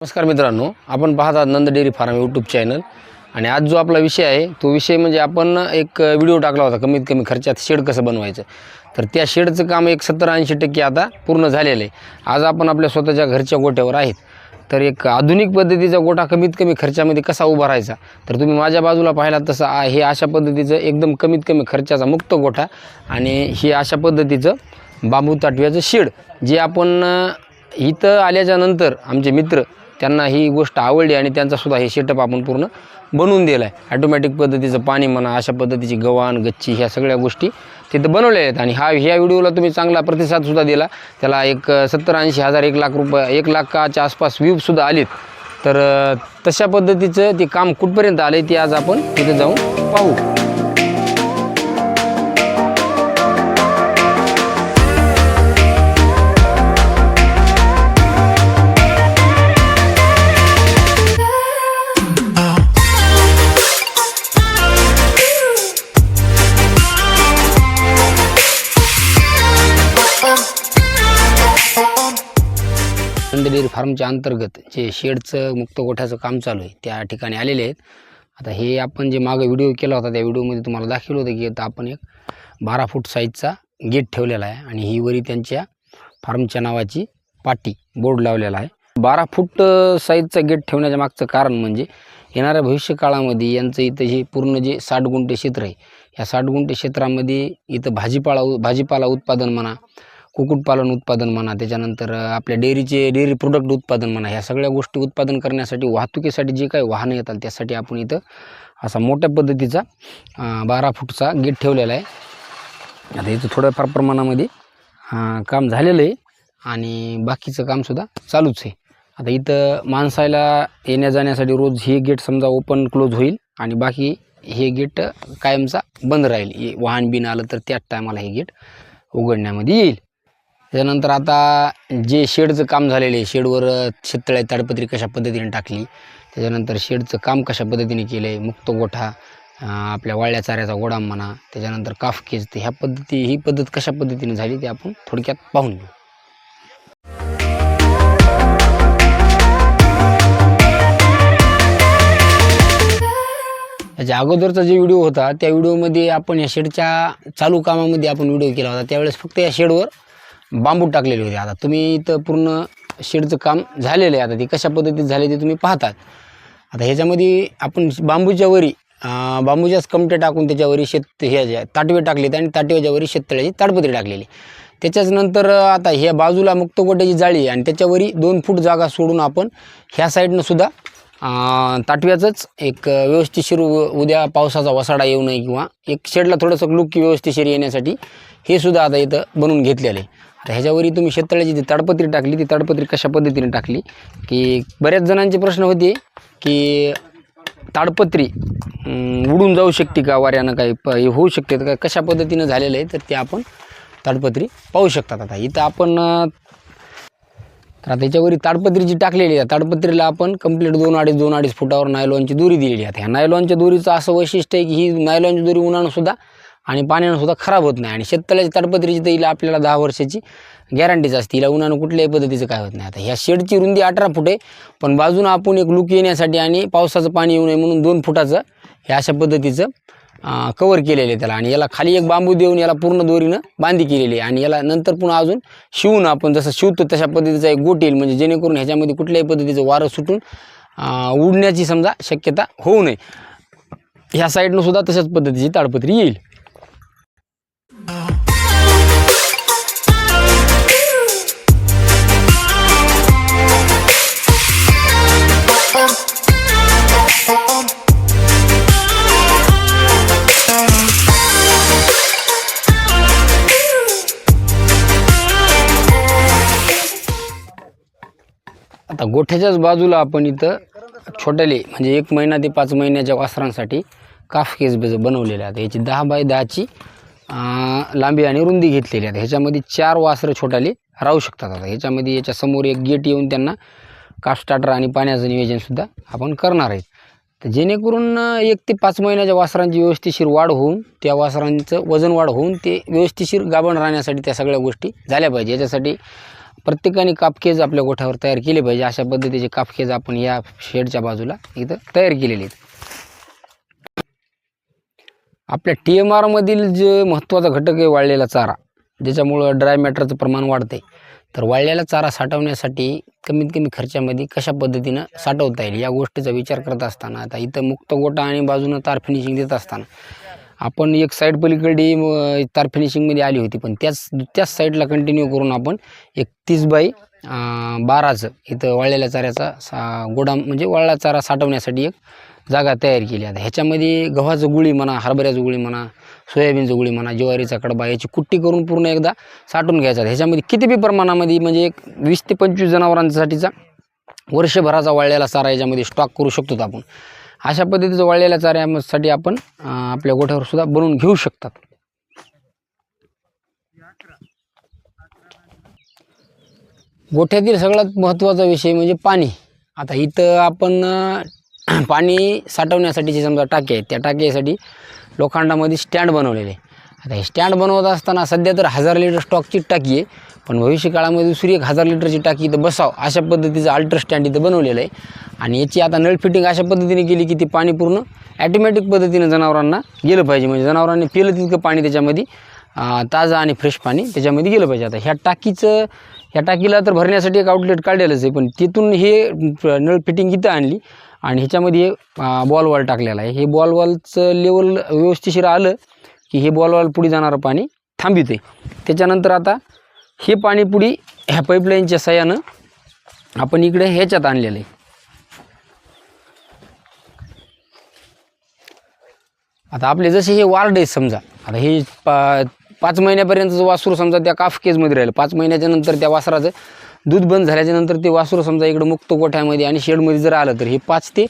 नमस्कार मित्रांनो आपण पाहत आहात Nand dairy farm YouTube channel आणि आज जो आपला विषय आहे तो विषय म्हणजे आपण एक व्हिडिओ टाकला होता कमीत कमी खर्चात शेड कसं बनवायचं. तर त्या शेडचं काम एक सत्तर ऐंशी टक्के आता पूर्ण झालेलं आहे. आज आपण आपल्या स्वतःच्या घरच्या गोट्यावर आहेत. तर एक आधुनिक पद्धतीचा गोठा कमीत कमी खर्चामध्ये कसा उभा राहायचा? तर तुम्ही माझ्या बाजूला पाहिलात तसं आ- हे अशा पद्धतीचं एकदम कमीत कमी खर्चाचा मुक्त गोठा आणि हे अशा पद्धतीचं बांबू ताटव्याचं शेड जे आपण इथं आल्याच्यानंतर आमचे मित्र त्यांना ही गोष्ट आवडली आणि त्यांचासुद्धा हे सेटअप आपण पूर्ण बनवून दिला आहे ॲटोमॅटिक पद्धतीचं पाणी म्हणा अशा पद्धतीची गव्हाण गच्ची ह्या सगळ्या गोष्टी तिथं बनवल्या आहेत. आणि हा ह्या व्हिडिओला तुम्ही चांगला प्रतिसादसुद्धा दिला. त्याला एक सत्तर ऐंशी हजार एक लाख रुपये एक लाखाच्या आसपास व्ह्यूजसुद्धा आलीत. तर तशा पद्धतीचं ते काम कुठपर्यंत आलं आहे ते आज आपण तिथं जाऊन पाहू. डेअरी फार्मच्या अंतर्गत जे शेडचं मुक्त गोठ्याचं काम चालू आहे त्या ठिकाणी आलेले आहेत. आता हे आपण जे मागं व्हिडिओ केला होता त्या व्हिडिओमध्ये तुम्हाला दाखवलं होतं की आता आपण एक बारा फूट साईजचा गेट ठेवलेला आहे आणि ही वरी त्यांच्या फार्मच्या नावाची पाटी बोर्ड लावलेला आहे. बारा फूट साईजचा गेट ठेवण्याच्या मागचं कारण म्हणजे येणाऱ्या भविष्य काळामध्ये यांचं इथं हे पूर्ण जे साठ गुंठे क्षेत्र आहे ह्या साठ गुंठे क्षेत्रामध्ये इथं भाजीपाला भाजीपाला उत्पादन म्हणा कुक्कुटपालन उत्पादन म्हणा त्याच्यानंतर आपल्या डेअरीचे डेअरी प्रोडक्ट उत्पादन म्हणा ह्या सगळ्या गोष्टी उत्पादन करण्यासाठी वाहतुकीसाठी जे काही वाहनं येतात त्यासाठी आपण इथं असा मोठ्या पद्धतीचा बारा फूटचा गेट ठेवलेला आहे. आता इथं थोड्याफार प्रमाणामध्ये काम झालेलं आहे आणि बाकीचं कामसुद्धा चालूच आहे. आता इथं माणसाला येण्या जाण्यासाठी रोज हे गेट समजा ओपन क्लोज होईल आणि बाकी हे गेट कायमचा बंद राहील. वाहन बिन आलं तर त्याच टायमाला हे गेट उघडण्यामध्ये येईल. त्याच्यानंतर आता जे शेडचं काम झालेलं आहे शेडवर शेततळ्या ताडपत्री कशा पद्धतीने टाकली त्याच्यानंतर शेडचं काम कशा पद्धतीने केलं आहे मुक्त गोठा आपल्या वाळल्या चाऱ्याचा गोडाम म्हणा त्याच्यानंतर काफ केज तर ह्या पद्धती ही पद्धत कशा पद्धतीने झाली ते आपण थोडक्यात पाहून घेऊ. त्याच्या अगोदरचा जे व्हिडिओ होता त्या व्हिडिओमध्ये आपण या शेडच्या चालू कामामध्ये आपण व्हिडिओ केला होता त्यावेळेस फक्त या शेडवर बांबू टाकलेले होते. आता तुम्ही इथं पूर्ण शेडचं काम झालेलं आहे. आता ते कशा पद्धतीत झाले ते तुम्ही पाहतात. आता ह्याच्यामध्ये आपण बांबूच्या वरी बांबूच्याच कमटे टाकून त्याच्यावरी शेत हे ज्या ताटवे टाकलेत आणि ताटव्याच्या वरी शेततळ्याची ताडपत्री टाकलेली. त्याच्याच नंतर आता ह्या बाजूला मुक्त गोट्याची जाळी आहे आणि त्याच्यावरी दोन फूट जागा सोडून आपण ह्या साईडनं सुद्धा ताटव्याचंच एक व्यवस्थिशीर उद्या पावसाचा वसाडा येऊ नये किंवा एक शेडला थोडंसं लुक व्यवस्थिशीर येण्यासाठी हे सुद्धा आता इथं बनवून घेतलेलं आहे. तर ह्याच्यावरही तुम्ही शेततळ्याची जी ताडपत्री टाकली ती ताडपत्री कशा पद्धतीने टाकली? की बऱ्याच जणांचे प्रश्न होते की ताडपत्री उडून जाऊ शकते का वाऱ्यानं काही? प हे होऊ शकते का? कशा पद्धतीनं झालेलं आहे? तर ते आपण ताडपत्री पाहू शकतात आता. इथं आपण तर आता त्याच्यावरी ताडपत्री जी टाकलेली आहे ताडपत्रीला आपण कंप्लीट दोन अडीच दोन अडीच फुटावर नायलॉनची दोरी दिलेली आहे. ह्या नायलॉनच्या दोरीचं असं वैशिष्ट्य आहे की ही नायलॉनची दोरी उन्हानं सुद्धा आणि पाण्यानं सुद्धा खराब होत नाही. आणि शेततळ्याची ताडपत्रीची तर हिला आपल्याला दहा वर्षाची गॅरंटीच असते. हिला उन्हानं कुठल्याही पद्धतीचं काय होत नाही. आता ह्या शेडची रुंदी अठरा फूट आहे. पण बाजूनं आपण एक लूक येण्यासाठी आणि पावसाचं पाणी येऊ नये म्हणून दोन फुटाचं हे अशा पद्धतीचं कवर केलेलं आहे त्याला. आणि याला खाली एक बांबू देऊन याला पूर्ण दोरीनं बांधी केलेली आहे. आणि याला नंतर पुन्हा अजून शिवून आपण जसं शिवतो तशा पद्धतीचा एक गोट येईल. म्हणजे जेणेकरून ह्याच्यामध्ये कुठल्याही पद्धतीचं वारं सुटून उडण्याची समजा शक्यता होऊ नये. ह्या साईडनं सुद्धा तशाच पद्धतीची ताडपत्री येईल. गोठ्याच्याच बाजूला आपण इथं छोट्याले म्हणजे एक महिना ते पाच महिन्याच्या वासरांसाठी काफ केस बेज बनवलेले आहेत. याची दहा बाय दहाची लांबी आणि रुंदी घेतलेली आहे. ह्याच्यामध्ये चार वासरं छोटाले राहू शकतात आता. ह्याच्यामध्ये याच्यासमोर एक गेट येऊन त्यांना काफ स्टार्टर आणि पाण्याचं नियोजनसुद्धा आपण करणार आहेत तर जेणेकरून एक ते पाच महिन्याच्या वासरांची व्यवस्थिशीर वाढ होऊन त्या वासरांचं वजन वाढ होऊन ते व्यवस्थिशीर गाभण राहण्यासाठी त्या सगळ्या गोष्टी झाल्या पाहिजे. याच्यासाठी प्रत्येकाने कापकेज आपल्या गोठ्यावर तयार केले पाहिजे. अशा पद्धतीचे कापकेज आपण या शेडच्या बाजूला इथं तयार केलेले आहेत. आपल्या टी एम आरमधील जे महत्त्वाचा घटक आहे वाळलेला चारा ज्याच्यामुळं ड्राय मॅटरचं प्रमाण वाढते तर वाळलेला चारा साठवण्यासाठी कमीत कमी खर्चामध्ये कशा पद्धतीनं साठवता येईल? या गोष्टीचा विचार करत असताना आता इथं मुक्त गोटा आणि बाजूनं तार फिनिशिंग देत असताना आपण एक साईड पलीकडे तार फिनिशिंगमध्ये आली होती पण त्याच त्याच साईडला कंटिन्यू करून आपण एक तीस बाय बाराचं इथं वाळलेल्या चाऱ्याचा सा गोडाम म्हणजे वाळला चारा साठवण्यासाठी एक जागा तयार केली. आता ह्याच्यामध्ये गव्हाचं गुळी म्हणा हरभऱ्याचं गुळी म्हणा सोयाबीनचं गुळी म्हणा ज्वारीचा कडबा याची कुट्टी करून पूर्ण एकदा साठवून घ्यायचा. ह्याच्यामध्ये किती बी प्रमाणामध्ये म्हणजे एक वीस ते पंचवीस जनावरांसाठीचा वर्षभराचा वाळलेला चारा याच्यामध्ये स्टॉक करू शकतो आपण. अशा पद्धतीचं वाळलेल्या चाऱ्यासाठी आपण आपल्या गोठ्यावर सुद्धा बनवून घेऊ शकतात. गोठ्यातील सगळ्यात महत्त्वाचा विषय म्हणजे पाणी. आता इथं आपण पाणी साठवण्यासाठी जे समजा टाकी आहेत. त्या टाकेसाठी लोखंडामध्ये स्टँड बनवलेले आहे आता हे स्टँड बनवत असताना सध्या तर हजार लिटर स्टॉकची टाकी आहे. पण भविष्य काळामध्ये दुसरी एक हजार लिटरची टाकी इथं बसाव अशा पद्धतीचं अल्ट्रा स्टँड इथं बनवलेलं आहे. आणि याची आता नळ फिटिंग अशा पद्धतीने केली की ती पाणी पूर्ण ॲटोमॅटिक पद्धतीनं जनावरांना गेलं पाहिजे. म्हणजे जनावरांनी पिलं तितकं पाणी त्याच्यामध्ये ताजं आणि फ्रेश पाणी त्याच्यामध्ये गेलं पाहिजे. आता ह्या टाकीचं ह्या टाकीला तर भरण्यासाठी एक आउटलेट काढलेलंच आहे. पण तिथून हे नळ फिटिंग इथं आणली आणि ह्याच्यामध्ये बॉल वॉल टाकलेला आहे. हे बॉल वॉलचं लेवल व्यवस्थिशीर आलं की हे बॉलवाल पुढे जाणारं पाणी थांबिते त्याच्यानंतर आता हे पाणी पुढे ह्या पाईपलाईनच्या सहाय्यानं आपण इकडे ह्याच्यात आणलेलं आहे. आता आपले जसे हे वार्ड आहे समजा आता हे पा पाच महिन्यापर्यंतचं वासरू समजा त्या काफ केजमध्ये राहिलं. पाच महिन्याच्या नंतर त्या वासराचं दूध बंद झाल्याच्यानंतर ते वासरू समजा इकडं मुक्त गोठ्यामध्ये आणि शेडमध्ये जर आलं तर हे पाच ते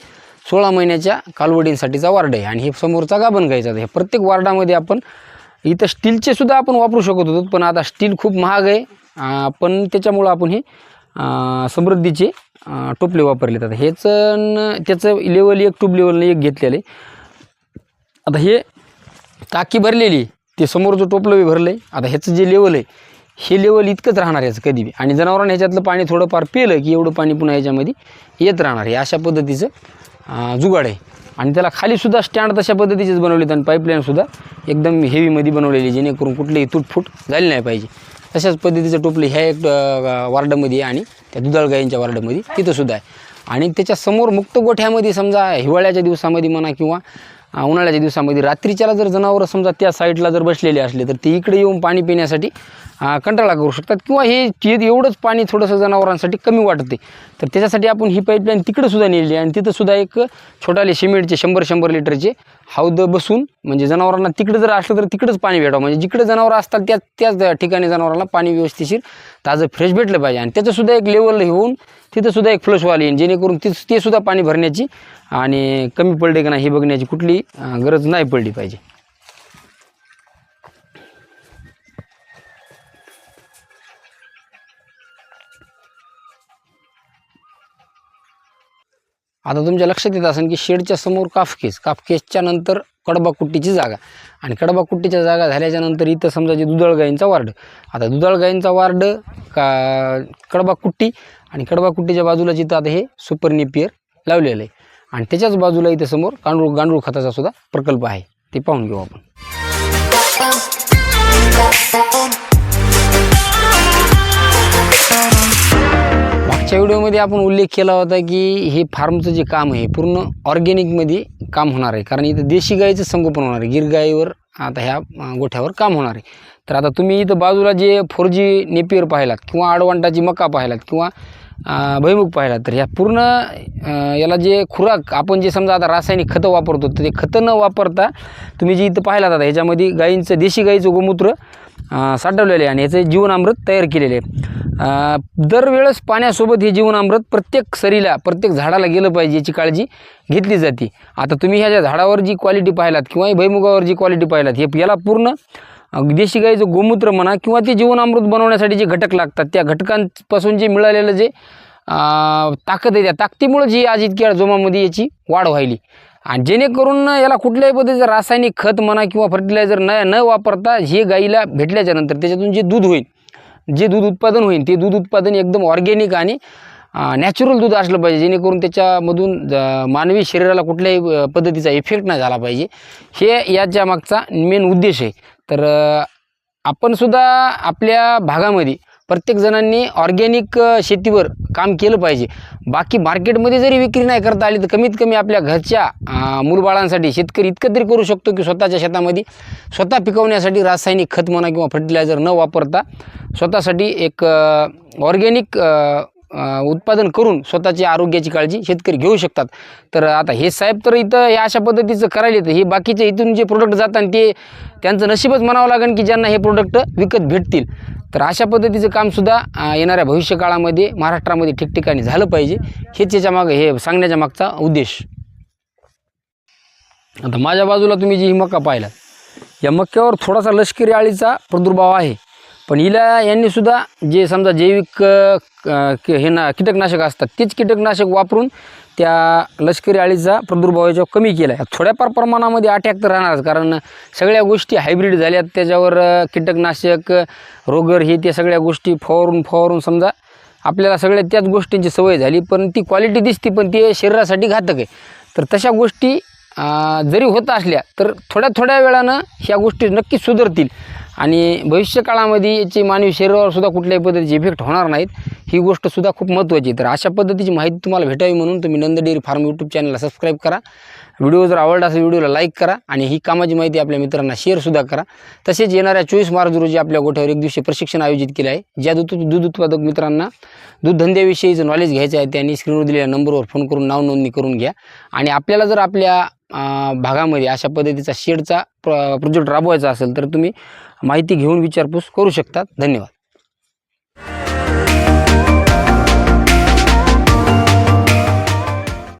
सोळा महिन्याच्या कालवडींसाठीचा वार्ड आहे. आणि हे समोरचा गाभण घ्यायचा हे प्रत्येक वार्डामध्ये आपण इथं स्टीलचे सुद्धा आपण वापरू शकत होतो पण आता स्टील खूप महाग आहे. पण त्याच्यामुळं आपण हे समृद्धीचे टोपले वापरले जातात ह्याचं न त्याचं लेवल एक ट्यूब लेवलनं एक घेतलेलं आहे. आता हे टाकी भरलेली ते समोरचं टोपलं बी भरलं आहे आता ह्याचं जे लेवल आहे हे लेवल इतकंच राहणार याचं कधी बी. आणि जनावरांना ह्याच्यातलं पाणी थोडंफार पिलं की एवढं पाणी पुन्हा ह्याच्यामध्ये येत राहणार हे अशा पद्धतीचं जुगाड आहे. आणि त्याला खालीसुद्धा स्टँड तशा पद्धतीचेच बनवलेत आणि पाईपलाईनसुद्धा एकदम हेवीमध्ये बनवलेली जेणेकरून कुठलीही तुटफूट झाली नाही पाहिजे. तशाच पद्धतीचं टोपलं ह्या एक वार्डमध्ये वार्डामध्ये आहे आणि त्या दुधाळ गायींच्या वार्डामध्ये तिथंसुद्धा आहे. आणि त्याच्यासमोर मुक्त गोठ्यामध्ये समजा हिवाळ्याच्या दिवसामध्ये म्हणा किंवा उन्हाळ्याच्या दिवसामध्ये रात्रीच्याला जर जनावरं समजा त्या साईडला जर बसलेले असले तर ते इकडे येऊन पाणी पिण्यासाठी कंटाळा करू शकतात. किंवा हे ते एवढंच पाणी थोडंसं जनावरांसाठी कमी वाटते. तर त्याच्यासाठी आपण ही पाईपलाईन तिकडंसुद्धा नेली आणि तिथंसुद्धा एक छोटाले सिमेंटचे शंभर शंभर लिटरचे हौद बसून म्हणजे जनावरांना तिकडं जर असलं तर तिकडंच पाणी भेटावं. म्हणजे जिकडे जनावरं असतात त्याच त्याच ठिकाणी जनावरांना पाणी व्यवस्थिशीर ताजं फ्रेश भेटलं पाहिजे. आणि त्याचंसुद्धा एक लेवल होऊन तिथंसुद्धा एक फ्लशवाल येईल जेणेकरून ती तेसुद्धा पाणी भरण्याची आणि कमी पडले का नाही हे बघण्याची कुठली गरज नाही पडली पाहिजे. आता तुमच्या लक्षात येत असेल की शेडच्या समोर काफकेस. काफकेसच्या नंतर कडबा कुट्टीची जागा. आणि कडबाकुट्टीच्या जागा झाल्याच्यानंतर इथं समजा जे दुधाळ गायींचा वार्ड. आता दुधाळ गायींचा वार्ड का कडबाकुट्टी आणि कडबा कुट्टीच्या बाजूला जिथं आता हे सुपरनेपियर लावलेलं आहे. आणि त्याच्याच बाजूला इथं समोर गांडूळ गांडूळ खताचा सुद्धा प्रकल्प आहे. ते पाहून घेऊ आपण. मागच्या व्हिडिओमध्ये आपण उल्लेख केला होता की हे फार्मचं जे काम आहे पूर्ण ऑर्गॅनिकमध्ये काम होणार आहे. कारण इथं देशी गाईचं संगोपन होणार आहे. गिरगाईवर आता ह्या गोठ्यावर काम होणार आहे. तर आता तुम्ही इथं बाजूला जे फोर जी नेपियर पाहिलात किंवा आडवांटाची मका पाहिलात किंवा भैमुख पाहिलात तर ह्या पूर्ण याला जे खुराक आपण जे समजा आता रासायनिक खतं वापरतो तर ते खतं न वापरता तुम्ही जे इथं पाहिलात आता ह्याच्यामध्ये गाईंचं देशी गाईचं गोमूत्र साठवलेलं साठवलेले आहे आणि ह्याचं जीवनामृत तयार केलेले आहे. दरवेळेस पाण्यासोबत हे जीवनामृत प्रत्येक सरीला प्रत्येक झाडाला गेलं पाहिजे याची काळजी घेतली जाते. आता तुम्ही ह्या ज्या झाडावर जी क्वालिटी पाहिलात किंवा भैमुगावर जी क्वालिटी पाहिलात हे याला पूर्ण देशी गाईचं गोमूत्र म्हणा किंवा ते जीवनामृत बनवण्यासाठी जे घटक लागतात त्या घटकांपासून जे मिळालेलं जे ताकद आहे त्या ताकदीमुळं जी आज इतक्या जोमामध्ये याची वाढ व्हायली. आणि जेणेकरून याला कुठल्याही पद्धतीचं रासायनिक खत म्हणा किंवा फर्टिलायझर न न वापरता हे गाईला भेटल्याच्यानंतर त्याच्यातून जे दूध होईल जे दूध उत्पादन होईल ते दूध उत्पादन एकदम ऑर्गॅनिक आणि नॅचरल दूध असलं पाहिजे जेणेकरून त्याच्यामधून मानवी शरीराला कुठल्याही पद्धतीचा इफेक्ट नाही झाला पाहिजे. हे याच्या मागचा मेन उद्देश आहे. तर आपणसुद्धा आपल्या भागामध्ये प्रत्येक जणांनी ऑर्गॅनिक शेतीवर काम केलं पाहिजे. बाकी मार्केटमध्ये जरी विक्री नाही करता आली तर कमीत कमी आपल्या घरच्या मुलबाळांसाठी मूलबाळांसाठी शेतकरी इतकं तरी करू शकतो की स्वतःच्या शेतामध्ये स्वतः पिकवण्यासाठी रासायनिक खत म्हणा किंवा फर्टिलायझर न वापरता स्वतःसाठी एक ऑर्गॅनिक उत्पादन करून स्वतःची आरोग्याची काळजी शेतकरी घेऊ शकतात. तर आता हे साहेब तर इथं या अशा पद्धतीचं करायला येतं हे बाकीचे इथून जे प्रोडक्ट जातात ते त्यांचं नशीबच म्हणावं लागेल की ज्यांना हे प्रोडक्ट विकत भेटतील. तर अशा पद्धतीचं कामसुद्धा येणाऱ्या भविष्यकाळामध्ये महाराष्ट्रामध्ये ठिकठिकाणी झालं पाहिजे हेच याच्या मागं हे सांगण्याच्या मागचा उद्देश. आता माझ्या बाजूला तुम्ही जी ही मका पाहिला या मक्यावर थोडासा लष्करी आळीचा प्रादुर्भाव आहे. पण हिला यांनी सुद्धा जे समजा जैविक हे ना कीटकनाशक असतात तेच कीटकनाशक वापरून त्या लष्करी आळीचा प्रादुर्भाव याच्यावर कमी केला आहे थोड्याफार प्रमाणामध्ये अटॅक तर राहणारच. कारण सगळ्या गोष्टी हायब्रिड झाल्यात. त्याच्यावर कीटकनाशक रोगर हे त्या सगळ्या गोष्टी फवारून फवारून समजा आपल्याला सगळ्या त्याच गोष्टींची सवय झाली. पण ती क्वालिटी दिसते पण ते शरीरासाठी घातक आहे. तर तशा गोष्टी जरी होत असल्या तर थोड्या थोड्या वेळानं ह्या गोष्टी नक्कीच सुधारतील. आणि भविष्य काळामध्ये याची मानवी शरीरावर सुद्धा कुठल्याही पद्धतीचे इफेक्ट होणार नाहीत. ही गोष्टसुद्धा खूप महत्त्वाची तर अशा पद्धतीची माहिती तुम्हाला भेटावी म्हणून तुम्ही नंद डेअरी फार्म यूट्यूब चॅनलला सबस्क्राईब करा. व्हिडिओ जर आवडला असेल व्हिडिओला लाईक करा आणि ही कामाची माहिती आपल्या मित्रांना शेअरसुद्धा करा. तसेच येणाऱ्या चोवीस मार्च रोजी आपल्या गोठ्यावर एक दिवशी प्रशिक्षण आयोजित केले आहे. ज्या दूध दूध उत्पादक मित्रांना दूधधंद्याविषयी जर नॉलेज घ्यायचं आहे त्यांनी स्क्रीनवर दिलेल्या नंबरवर फोन करून नाव नोंदणी करून घ्या. आणि आपल्याला जर आपल्या भागामध्ये अशा पद्धतीचा शेडचा प्र प्रोजेक्ट राबवायचा असेल तर तुम्ही माहिती घेऊन विचारपूस करू शकतात. धन्यवाद.